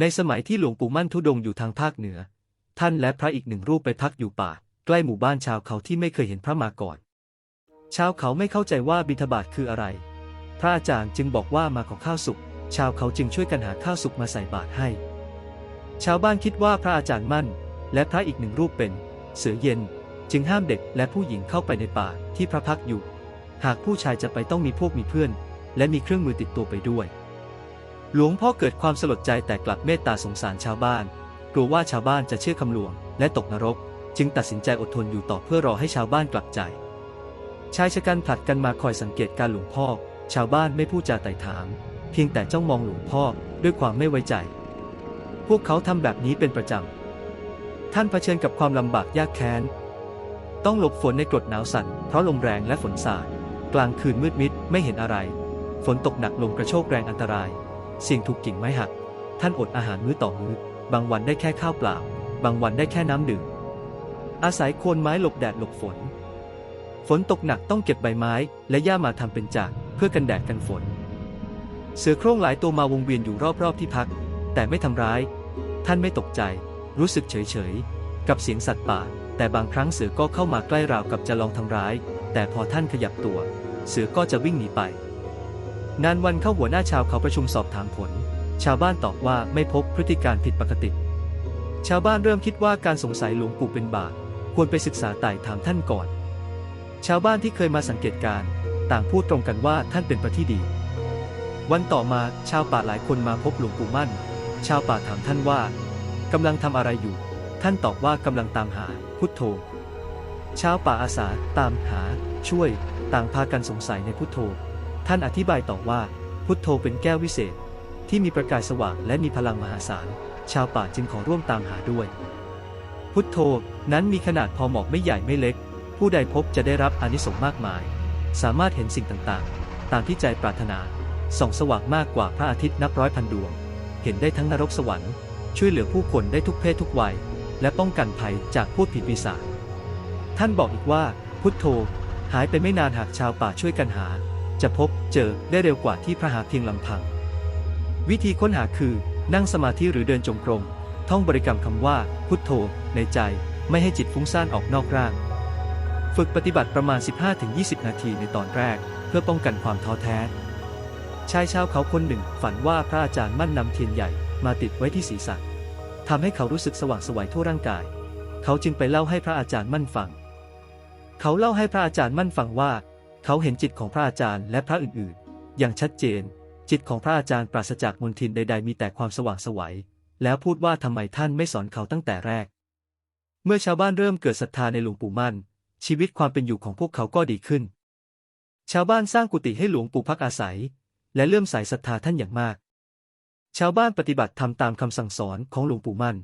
ในสมัยที่หลวงปู่มั่นทุดงอยู่ทางภาคเหนือ ท่านและพระอีกหนึ่งรูปไปพักอยู่ป่า ใกล้หมู่บ้านชาวเขาที่ไม่เคยเห็นพระมาก่อน ชาวเขาไม่เข้าใจว่าบิณฑบาตคืออะไร พระอาจารย์จึงบอกว่ามาของข้าวสุก ชาวเขาจึงช่วยกันหาข้าวสุกมาใส่บาตรให้ ชาวบ้านคิดว่าพระอาจารย์มั่น และพระอีกหนึ่งรูปเป็น เสือเย็น จึงห้ามเด็กและผู้หญิงเข้าไปในป่าที่พระพักอยู่ หากผู้ชายจะไปต้องมีพวกมีเพื่อน และมีเครื่องมือติดตัวไปด้วย หลวงพ่อเกิดความสลดใจแต่กลับเมตตาสงสารชาวบ้าน กลัวว่าชาวบ้านจะเชื่อคำลวง และตกนรก จึงตัดสินใจอดทนอยู่ต่อเพื่อรอให้ชาวบ้านกลับใจ ชายชะกันผลัดกันมาคอยสังเกตการหลวงพ่อ ชาวบ้านไม่พูดจาไต่ถาม เพียงแต่จ้องมองหลวงพ่อด้วยความไม่ไว้ใจ พวกเขาทำแบบนี้เป็นประจำ ท่านเผชิญกับความลำบากยากแค้น ต้องหลบฝนในกรดหนาวสั่นเพราะลมแรงและฝนสาด กลางคืนมืดมิดไม่เห็นอะไร ฝนตกหนักลมกระโชกแรงอันตราย เสี่ยงถูกกิ่งไม้หัก ท่านอดอาหารมื้อต่อมื้อ บางวันได้แค่ข้าวเปล่า บางวันได้แค่น้ำดื่ม อาศัยโคนไม้หลบแดดหลบฝน ฝนตกหนักต้องเก็บใบไม้และหญ้ามาทำเป็นจากเพื่อกันแดดกันฝน เสือโคร่งหลายตัวมาวงเวียนอยู่รอบๆที่พัก แต่ไม่ทำร้าย ท่านไม่ตกใจ รู้สึกเฉยๆ กับเสียงสัตว์ป่า แต่บางครั้งเสือก็เข้ามาใกล้ราวกับจะลองทำร้าย แต่พอท่านขยับตัว เสือก็จะวิ่งหนีไป นานวันเข้าหัวหน้าชาวเขาประชุมสอบถามผล ชาวบ้านตอบว่าไม่พบพฤติการผิดปกติ ชาวบ้านเริ่มคิดว่าการสงสัยหลวงปู่เป็นบาปควรไปศึกษาไต่ถามท่านก่อน ชาวบ้านที่เคยมาสังเกตการ์ต่างพูดตรงกันว่าท่านเป็นพระที่ดี วันต่อมาชาวป่าหลายคนมาพบหลวงปู่มั่น ชาวป่าถามท่านว่ากำลังทำอะไรอยู่ ท่านตอบว่ากำลังตามหา พุทโธ ชาวป่าอาสาตามหา ช่วย ต่างพากันสงสัยในพุทโธ ท่านอธิบายต่อว่า พุทโธเป็นแก้ววิเศษ ที่มีประกายสว่างและมีพลังมหาศาล ชาวป่าจึงขอร่วมตามหาด้วย พุทโธนั้นมีขนาดพอเหมาะไม่ใหญ่ไม่เล็ก ผู้ใดพบจะได้รับอนิสงส์มากมาย สามารถเห็นสิ่งต่างๆ ตามที่ใจปรารถนาส่องสว่างมากกว่าพระอาทิตย์นับร้อยพันดวง เห็นได้ทั้งนรกสวรรค์ ช่วยเหลือผู้คนได้ทุกเพศทุกวัย และป้องกันภัยจากพูดผีปีศาจท่านบอกอีกว่า พุทโธ หายไปไม่นานหากชาวป่าช่วยกันหา จะพบเจอได้เร็วกว่าที่พระหาเพียงลำพัง วิธีค้นหาคือ นั่งสมาธิหรือเดินจงกรม ท่องบริกรรมคำว่า พุทโธ ในใจไม่ให้จิตฟุ้งซ่านออกนอกร่าง ฝึกปฏิบัติประมาณ 15-20 นาทีในตอนแรก เพื่อป้องกันความท้อแท้ ชายชาวเขาคนหนึ่ง ฝันว่าพระอาจารย์มั่นนำเทียนใหญ่มาติดไว้ที่ศีรษะทำให้เขารู้สึกสว่างไสวัยทั่วร่างกาย เขาจึงไปเล่าให้พระอาจารย์มั่นฟัง เขาเล่าให้พระอาจารย์มั่นฟังว่า เขาเห็นจิตของพระอาจารย์และพระอื่นๆ อย่างชัดเจน จิตของพระอาจารย์ปราศจากมลทินใด ๆ มีแต่ความสว่างสวัย แล้วพูดว่าทำไมท่านไม่สอนเขาตั้งแต่แรก เมื่อชาวบ้านเริ่มเกิดศรัทธาในหลวงปู่มั่น ชีวิตความเป็นอยู่ของพวกเขาก็ดีขึ้น ชาวบ้านสร้างกุฏิให้หลวงปู่พักอาศัย และเลื่อมใสศรัทธาท่านอย่างมาก ชาวบ้านปฏิบัติทำตามคำสั่งสอนของหลวงปู่มั่น